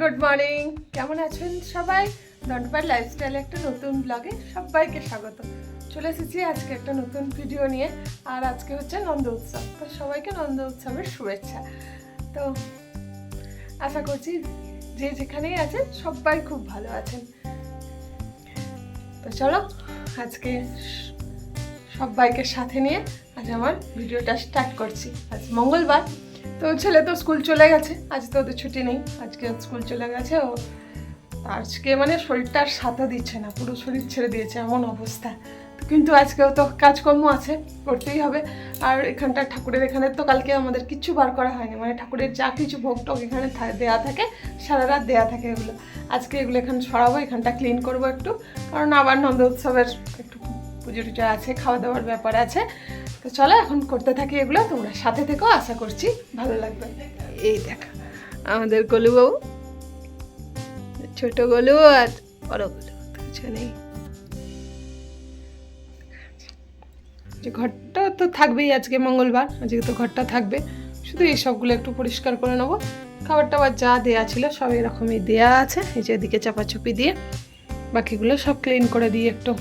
Good morning কেমন আছেন সবাই? দণ্ডপার লাইফস্টাইল একটা নতুন ব্লগে সবাইকে স্বাগত। চলে এসেছি আজকে একটা নতুন ভিডিও নিয়ে, আর আজকে হচ্ছে নন্দ উৎসব। তো সবাইকে নন্দ উৎসবের শুভেচ্ছা। তো আশা করছি যে যেখানেই আছেন সবাই খুব ভালো আছেন। তো চলো আজকে সবাইকে সাথে নিয়ে আজ আমার ভিডিওটা স্টার্ট করছি। আজ মঙ্গলবার। তো ছেলে তো স্কুল চলে গেছে আজ তো ওদের ছুটি নেই, আজকে স্কুল চলে গেছে, ও আজকে মানে শরীরটা সাথে দিচ্ছে না, পুরো শরীর ছেড়ে দিয়েছে, এমন অবস্থা। কিন্তু আজকেও তো কাজকর্ম আছে, করতেই হবে। আর এখানটা ঠাকুরের, এখানে তো কালকে আমাদের কিচ্ছু বার করা হয়নি মানে ঠাকুরের যা কিছু ভোগ টোগ এখানে দেয়া থাকে, সারা রাত দেয়া থাকে এগুলো। আজকে এগুলো এখানে সরাবো, এখানটা ক্লিন করব একটু, কারণ আবার নন্দ উৎসবের একটু পুজো টুজো আছে খাওয়া দাওয়ার ব্যাপার আছে। তো চলো, এখন করতে থাকি এগুলো। তোমরা সাথে থেকেও আশা করছি ভালো লাগবে। এই দেখা, আমাদের গলু গলুবাবু ছোট গলু আর বড় গলু কিছু নেই ঘরটা তো থাকবেই আজকে মঙ্গলবার, আজকে তো ঘরটা থাকবে। শুধু এই সবগুলো একটু পরিষ্কার করে নেব। খাবার টাবার যা দেয়া ছিল সব এরকমই দেয়া আছে। এই যে এদিকে চাপাচুপি দিয়ে, বাকিগুলো সব ক্লিন করে দিই একটু।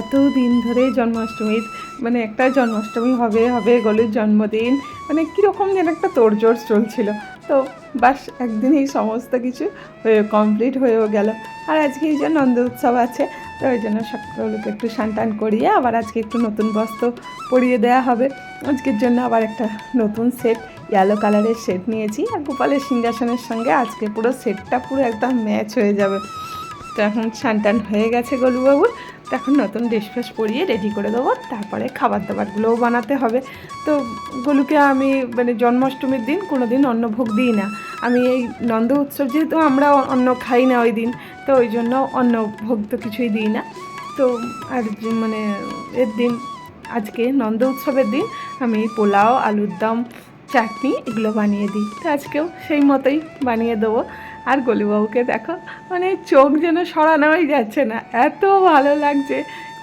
এত দিন ধরে জন্মাষ্টমীর মানে একটা জন্মাষ্টমী হবে হবে গলুর জন্মদিন মানে কীরকম যেন একটা তোড়জোড় চলছিল। তো বাস একদিন এই সমস্ত কিছু হয়ে কমপ্লিট হয়েও গেল। আর আজকে এই যে নন্দ উৎসব আছে, তো ওই জন্য সকলকে একটু টান করিয়ে আবার আজকে একটু নতুন বস্ত্র পরিয়ে দেওয়া হবে। আজকের জন্য আবার একটা নতুন সেট ইয়েলো কালারের সেট নিয়েছি। আর গোপালের সিংহাসনের সঙ্গে আজকে পুরো সেটটা পুরো একদম ম্যাচ হয়ে যাবে। তো এখন টান হয়ে গেছে গলুবাবুর। এখন নতুন ড্রেস ফ্রেস পরিয়ে রেডি করে দেবো। তারপরে খাবার দাবারগুলোও বানাতে হবে। তো গলুকে আমি মানে জন্মাষ্টমীর দিন কোনো দিন অন্ন ভোগ দিই না। আমি এই নন্দ উৎসব যেহেতু আমরা অন্ন খাই না ওই দিন, তো ওই জন্য অন্ন ভোগ তো কিছুই দিই না। তো আর মানে এর দিন, আজকে নন্দ উৎসবের দিন, আমি পোলাও, আলুর দম, চাটনি এগুলো বানিয়ে দিই। তো আজকেও সেই মতোই বানিয়ে দেবো। আর গলিবাবুকে দেখো মানে চোখ যেন সরানোই যাচ্ছে না। এত ভালো লাগছে,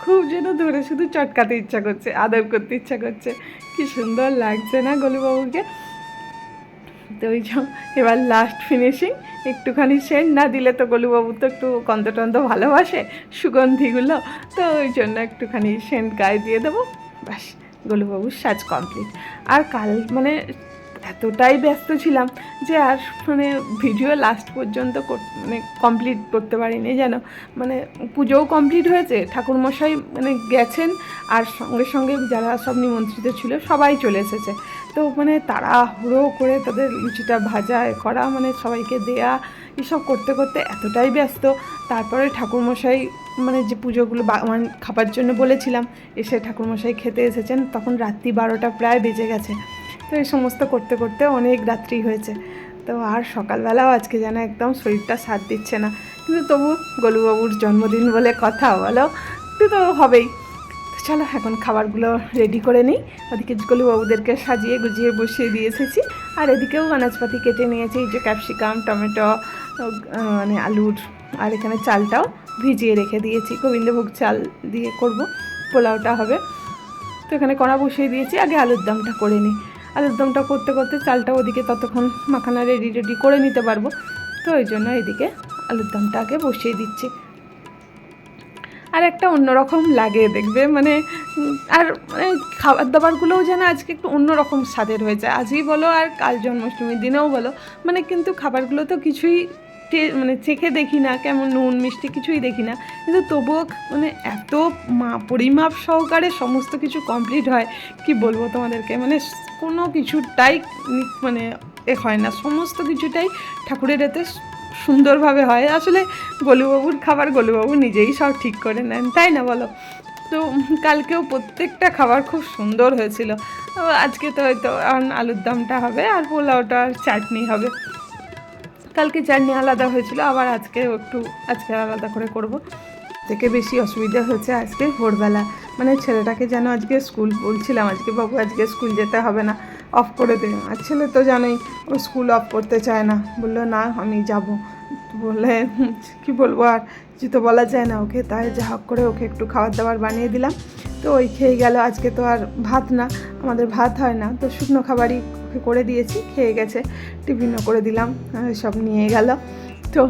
খুব যেন ধরে শুধু চটকাতে ইচ্ছা করছে, আদর করতে ইচ্ছা করছে। কি সুন্দর লাগছে না গলিবাবুকে? তো ওই এবার লাস্ট ফিনিশিং একটুখানি সেন্ট না দিলে তো গলুবাবু তো একটু কন্দটন্দ ভালোবাসে সুগন্ধিগুলো। তো ওই জন্য একটুখানি সেন্ট গায়ে দিয়ে দেবো। ব্যাস, গলুবাবুর সাজ কমপ্লিট আর কাল মানে এতটাই ব্যস্ত ছিলাম যে আর মানে ভিডিও লাস্ট পর্যন্ত মানে কমপ্লিট করতে পারিনি যেন। মানে পুজোও কমপ্লিট হয়েছে, ঠাকুরমশাই মানে গেছেন, আর সঙ্গে সঙ্গে যারা সব নিমন্ত্রিত ছিল সবাই চলে এসেছে। তো মানে তাড়াহুড়ো করে তাদের লুচিটা ভাজা করা মানে সবাইকে দেয়া, এসব করতে করতে এতটাই ব্যস্ত। তারপরে ঠাকুরমশাই মানে যে পুজোগুলো মানে খাবার জন্য বলেছিলাম, এসে ঠাকুরমশাই খেতে এসেছেন, তখন রাত্রি বারোটা প্রায় বেজে গেছে। তো এই সমস্ত করতে করতে অনেক রাত্রি হয়েছে। তো আর সকালবেলাও আজকে যেন একদম শরীরটা সাথ দিচ্ছে না। কিন্তু তবু গলুবাবুর জন্মদিন বলে কথা বলো, তো হবেই। চলো এখন খাবারগুলো রেডি করে নিই। ওদিকে গলুবাবুদেরকে সাজিয়ে গুজিয়ে বসিয়ে দিয়ে এসেছি। আর এদিকেও আনাজপাতি কেটে নিয়েছি, এই যে ক্যাপসিকাম, টমেটো মানে আলুর, আর এখানে চালটাও ভিজিয়ে রেখে দিয়েছি। গোবিন্দভোগ চাল দিয়ে করব, পোলাওটা হবে। তো এখানে কড়া বসিয়ে দিয়েছি, আগে আলুর দমটা করে নিই। আলুর দমটা করতে করতে চালটা ওদিকে ততক্ষণ মাখানা রেডি রেডি করে নিতে পারব। তো ওই জন্য এদিকে আলুর দমটা আগে বসিয়ে দিচ্ছি। আর একটা অন্যরকম লাগে, দেখবে? মানে আর মানে খাবার দাবারগুলোও যেন আজকে একটু অন্যরকম স্বাদের হয়েছে আজই বলো আর কাল জন্মাষ্টমীর দিনেও বলো। মানে কিন্তু খাবারগুলো তো কিছুই মানে চেখে দেখি না, কেমন নুন, মিষ্টি কিছুই দেখি না। কিন্তু তবুও মানে এত মা পরিমাপ সহকারে সমস্ত কিছু কমপ্লিট হয়, কি বলব তোমাদেরকে? মানে কোনো কিছুটাই মানে এ হয় না। সমস্ত কিছুটাই ঠাকুরের এতে সুন্দরভাবে হয়। আসলে গলুবাবুর খাবার গলুবাবু নিজেই সব ঠিক করে নেন, তাই না বলো? তো কালকেও প্রত্যেকটা খাবার খুব সুন্দর হয়েছিল। আজকে তো হয়তো আলুর দমটা হবে আর পোলাওটা আর চাটনি হবে। কালকে চাটনি আলাদা হয়েছিল, আবার আজকে একটু, আজকে আলাদা করে করব। থেকে বেশি অসুবিধা হয়েছে আজকে ভোরবেলা। মানে ছেলেটাকে যেন আজকে স্কুল বলছিলাম, আজকে বাবু আজকে স্কুল যেতে হবে না অফ করে দে। আর ছেলে তো জানোই, ও স্কুল অফ করতে চায় না। বলল, না, আমি যাব। বলে কি বলব আর? কিছু তো বলা যায় না ওকে। তাই যা হোক করে ওকে একটু খাবার দাবার বানিয়ে দিলাম। তো ওই খেয়ে গেল। আজকে তো আর ভাত না, আমাদের ভাত হয় না। তো শুকনো খাবারই ওকে করে দিয়েছি, খেয়ে গেছে। টিফিনও করে দিলাম সব নিয়ে গেল। তো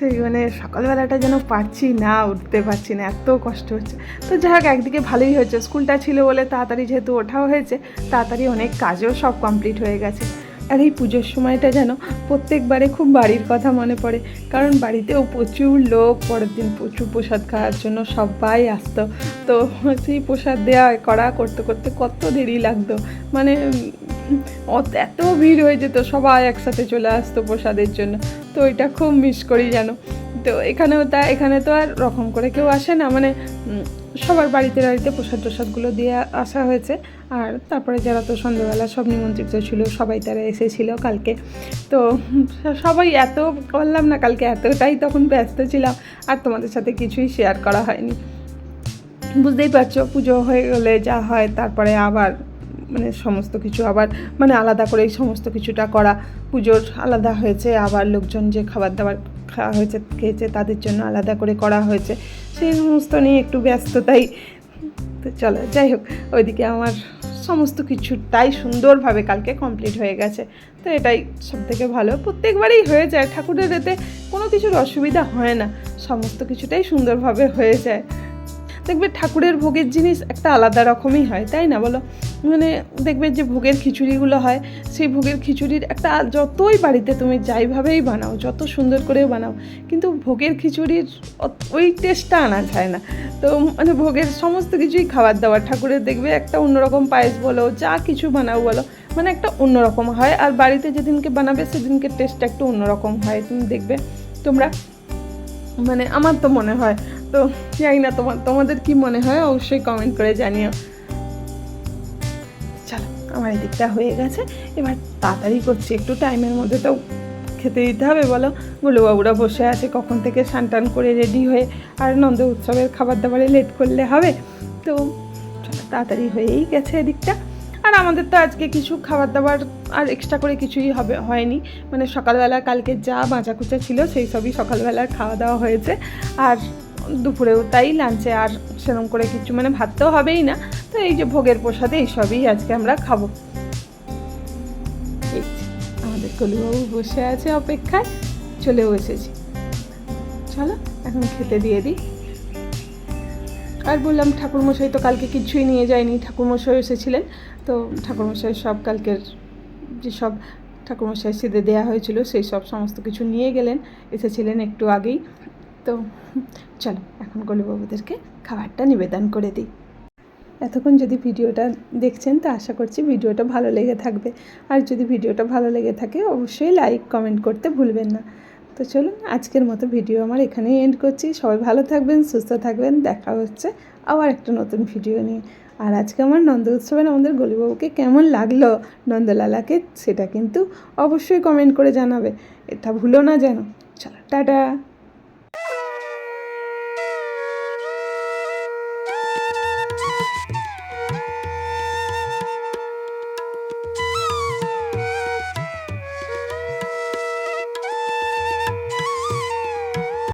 সেই মানে সকালবেলাটা যেন পারছি না, উঠতে পারছি না, এত কষ্ট হচ্ছে। তো যাই হোক, একদিকে ভালোই হয়েছে। স্কুলটা ছিল বলে তাড়াতাড়ি যেহেতু ওঠাও হয়েছে, তাড়াতাড়ি অনেক কাজও সব কমপ্লিট হয়ে গেছে। আর এই পুজোর সময়টা যেন প্রত্যেকবারে খুব বাড়ির কথা মনে পড়ে, কারণ বাড়িতেও প্রচুর লোক, পরের দিন প্রচুর প্রসাদ খাওয়ার জন্য সবাই আসতো। তো সেই প্রসাদ দেওয়া করা করতে করতে কত দেরি লাগতো। মানে এত ভিড় হয়ে যেত, সবাই একসাথে চলে আসতো প্রসাদের জন্য। তো এটা খুব মিস করি যেন। তো এখানেও তা, এখানে তো আর রকম করে কেউ আসে না মানে সবার বাড়িতে বাড়িতে প্রসাদ টসাদগুলো দিয়ে আসা হয়েছে। আর তারপরে যারা তো সন্ধ্যেবেলা সব নিমন্ত্রিত ছিল, সবাই তারা এসেছিল কালকে। তো সবাই এত বললাম না, কালকে এতটাই তখন ব্যস্ত ছিলাম, আর তোমাদের সাথে কিছুই শেয়ার করা হয়নি। বুঝতেই পারছ, পুজো হয়ে গেলে যা হয়, তারপরে আবার মানে সমস্ত কিছু আবার মানে আলাদা করে এই সমস্ত কিছুটা করা। পুজোর আলাদা হয়েছে, আবার লোকজন যে খাবার দাবার খাওয়া হয়েছে, খেয়েছে, তাদের জন্য আলাদা করে করা হয়েছে। সেই সমস্ত নিয়ে একটু ব্যস্ততাই। তো চলো, যাই হোক, ওইদিকে আমার সমস্ত কিছুটাই সুন্দরভাবে কালকে কমপ্লিট হয়ে গেছে। তো এটাই সব থেকে ভালো। প্রত্যেকবারই হয়ে যায়। ঠাকুরের এতে কোনো কিছুর অসুবিধা হয় না। সমস্ত কিছুটাই সুন্দরভাবে হয়ে যায়। দেখবে ঠাকুরের ভোগের জিনিস একটা আলাদা রকমই হয়, তাই না? বলো? মানে দেখবে যে ভোগের খিচুড়িগুলো হয়, সেই ভোগের খিচুড়ির একটা যতই বাড়িতে তুমি যাইভাবেই বানাও, যত সুন্দর করেও বানাও, কিন্তু ভোগের খিচুড়ির ওই টেস্টটা আনা যায় না। তো মানে ভোগের সমস্ত কিছুই খাবার দাবার, ঠাকুরের দেখবে একটা অন্যরকম পায়েস বলো, যা কিছু বানাও বলো মানে একটা অন্যরকম হয়। আর বাড়িতে যেদিনকে বানাবে সেদিনকে টেস্টটা একটু অন্যরকম হয়। তুমি দেখবে তোমরা মানে আমার তো মনে হয় তো জানি না তোমার তোমাদের কি মনে হয়? অবশ্যই কমেন্ট করে জানিও। চলো, আমার এদিকটা হয়ে গেছে। এবার তাড়াতাড়ি করছি, একটু টাইমের মধ্যে তো খেতে দিতে হবে, বলো। গুলুবাবুরা বসে আছে, কখন থেকে টান করে রেডি হয়ে, আর নন্দ উৎসবের খাবার দাবারে লেট করলে হবে। তো তাড়াতাড়ি হয়েই গেছে এদিকটা। আর আমাদের তো আজকে কিছু খাবার দাবার আর এক্সট্রা করে কিছুই হবে, হয়নি। মানে সকালবেলা কালকে যা বাঁচা কুচা ছিল, সেই সবই সকালবেলার খাওয়া দাওয়া হয়েছে। আর দুপুরেও তাই লাঞ্চে আর সেরকম করে কিছু মানে ভাত তো হবেই না। তো এই যে ভোগের প্রসাদে এইসবই আজকে আমরা খাব। আমাদের কলিবাবু বসে আছে অপেক্ষায়, চলেও এসেছি। চলো, এখন খেতে দিয়ে দিই। আর বললাম ঠাকুরমশাই তো কালকে কিছুই নিয়ে যায়নি ঠাকুরমশাই এসেছিলেন। তো ঠাকুরমশাই সব কালকের যেসব ঠাকুরমশাই সিদে দেওয়া হয়েছিল, সেই সব সমস্ত কিছু নিয়ে গেলেন, এসেছিলেন একটু আগেই। তো চলো, এখন গলিবাবুদেরকে খাবারটা নিবেদন করে দিই। এতক্ষণ যদি ভিডিওটা দেখছেন, তো আশা করছি ভিডিওটা ভালো লেগে থাকবে। আর যদি ভিডিওটা ভালো লেগে থাকে, অবশ্যই লাইক কমেন্ট করতে ভুলবেন না। তো চলুন, আজকের মতো ভিডিও আমার এখানেই এন্ড করছি। সবাই ভালো থাকবেন, সুস্থ থাকবেন। দেখা হচ্ছে আবার একটা নতুন ভিডিও নিয়ে। আর আজকে আমার নন্দ উৎসবের আমাদের গলিবাবুকে কেমন লাগল নন্দলালাকে, সেটা কিন্তু অবশ্যই কমেন্ট করে জানাবে। এটা ভুলো না যেন। চলো, টাটা।